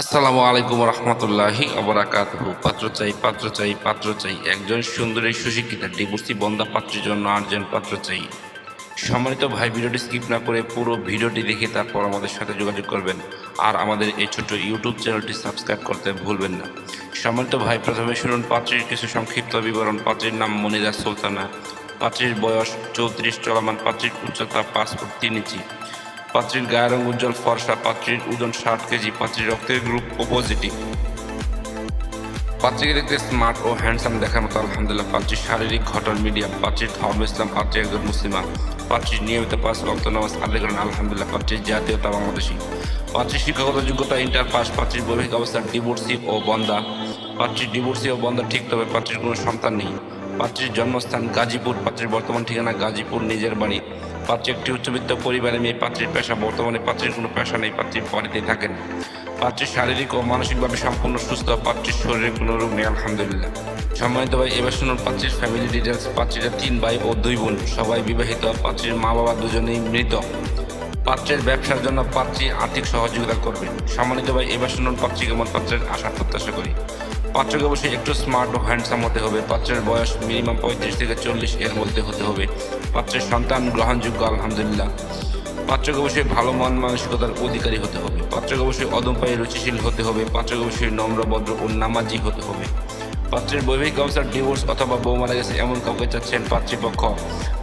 আসসালামু আলাইকুম রহমতুল্লাহি অবরাকাতহু পাত্র চাই পাত্র চাই পাত্র চাই। একজন সুন্দরী, সুশিক্ষিতা, ডিভোর্সি বন্ধা পাত্রের জন্য আটজন পাত্র চাই। সম্মানিত ভাই, ভিডিওটি স্কিপ না করে পুরো ভিডিওটি দেখে তারপর আমাদের সাথে যোগাযোগ করবেন। আর আমাদের এই ছোট্ট ইউটিউব চ্যানেলটি সাবস্ক্রাইব করতে ভুলবেন না। সম্মানিত ভাই, প্রথমে শুনুন, পাত্রীর কিছু সংক্ষিপ্ত বিবরণ। পাত্রীর নাম মনিরা সুলতানা। পাত্রীর বয়স চৌত্রিশ, চলমান পাত্রীর উচ্চতা পাঁচ ফুট তিন ইঞ্চি। পাত্রীর গায়ের রং উজ্জ্বল, ফর্সা পাত্রীর ওজন ষাট কেজি, পাত্রীর রক্তের গ্রুপ ও পজিটিভ পাত্রীকে দেখতে স্মার্ট ও হ্যান্ডসাম দেখার মতো, আলহামদুলিল্লাহ, পাত্রীর শারীরিক ঘটন মিডিয়াম পাত্রীর ধর্ম ইসলাম, পাত্রী একজন মুসলিমা পাত্রীর নিয়মিত পাঁচ রক্ত নামাজ আদায় করেন, আলহামদুলিল্লাহ পাত্রীর জাতীয়তা বাংলাদেশী। পাত্রীর শিক্ষাগত যোগ্যতা ইন্টার পাস পাত্রীর বৈবাহিক অবস্থা ডিভোর্সি ও বন্দা পাত্রীর ডিভোর্সি ও বন্দা ঠিক তবে পাত্রীর কোনো সন্তান নেই। পাত্রীর জন্মস্থান গাজীপুর, পাত্রীর বর্তমান ঠিকানা গাজীপুর, নিজের বাড়ি। পাত্রী একটি উচ্চবিত্ত পরিবারে মেয়ে, পাত্রীর পেশা বর্তমানে পাত্রীর কোনো পেশা নেই, পাত্রীর বাড়িতেই থাকেন। পাত্রীর শারীরিক ও মানসিকভাবে সম্পূর্ণ সুস্থ, পাত্রীর শরীরে কোনো রোগ নেই আলহামদুলিল্লাহ। সম্মানিত ভাই, এবার শুনুন পাত্রীর ফ্যামিলি ডিটেলস পাত্রীরা তিন ভাই ও দুই বোন, সবাই বিবাহিত। পাত্রীর মা বাবা দুজনেই মৃত। পাত্রের ব্যবসার জন্য পাত্রী আর্থিক সহযোগিতা করবে। সম্মানিত ভাই, এবার শুনুন পাত্রী কেমন, পাত্রের আশা প্রত্যাশা করি। পাত্রকে অবশ্যই একটু স্মার্ট ও হ্যান্ডসাম হতে হবে। পাত্রের বয়স মিনিমাম পঁয়ত্রিশ থেকে চল্লিশ এর মধ্যে হতে হবে। পাত্রের সন্তান গ্রহণযোগ্য, আলহামদুলিল্লাহ। পাত্রকে অবশ্যই ভালো মন মানসিকতার অধিকারী হতে হবে। পাত্রকে অবশ্যই অদম্পায়ী রুচিশীল হতে হবে। পাত্রকে অবশ্যই নম্র, ভদ্র ও নামাজি হতে হবে। পাত্রের বৈবাহিক অবস্থার ডিভোর্স অথবা বউ মারা গেছে এমন কাউকে চাচ্ছেন পাত্রীপক্ষ।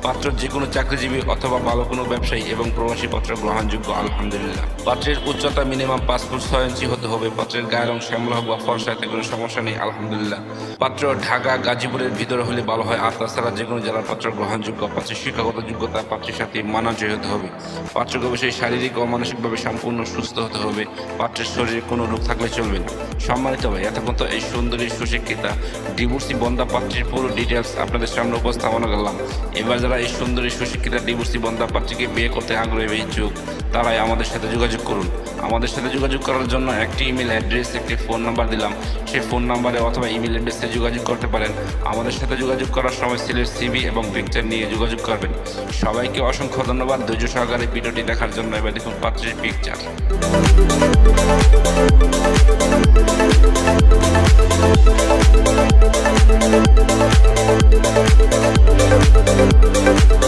পাত্র যে কোনো চাকরিজীবী অথবা ভালো কোনো ব্যবসায়ী এবং প্রবাসী পাত্র গ্রহণযোগ্য, আলহামদুলিল্লাহ। পাত্রের উচ্চতা মিনিমাম পাঁচ ফুট ছয় ইঞ্চি হতে হবে। পাত্রের গায়ের রং শ্যামলা বা ফর্সা, এতে কোনো সমস্যা নেই, আলহামদুলিল্লাহ। পাত্র ঢাকা, গাজীপুরের ভিতরে হলে ভালো হয়। আর তাছাড়া যে কোনো জেলার পাত্র গ্রহণযোগ্য, পাত্রের শিক্ষাগত যোগ্যতা পাত্রের সাথে মানাজয় হতে হবে। পাত্রকে অবশ্যই শারীরিক ও মানসিকভাবে সম্পূর্ণ সুস্থ হতে হবে। পাত্রের শরীরে কোনো রোগ থাকলে চলবে না। সম্মানিত ভাই, এতক্ষণ তো এই সুন্দরী, সুশিক্ষিতা, ডিভোর্সি বন্ধা পাত্রীর পুরো ডিটেলস আপনাদের সামনে উপস্থাপনা করলাম। এবার যারা এই সুন্দরী সুশিক্ষিতা ডিভোর্সি বন্ধা পাত্রীকে বিয়ে করতে আগ্রহী ইচ্ছুক, তারাই আমাদের সাথে যোগাযোগ করুন। আমাদের সাথে যোগাযোগ করার জন্য একটি ইমেল অ্যাড্রেস একটি ফোন নাম্বার দিলাম। সেই ফোন নাম্বারে অথবা ইমেল অ্যাড্রেসে যোগাযোগ করতে পারেন। আমাদের সাথে যোগাযোগ করার সময় সিলের সিবি এবং পিকচার নিয়ে যোগাযোগ করবেন। সবাইকে অসংখ্য ধন্যবাদ। ধৈর্য সহকারে ভিডিওটি দেখার জন্য এবার দেখুন পাত্রীর পিকচার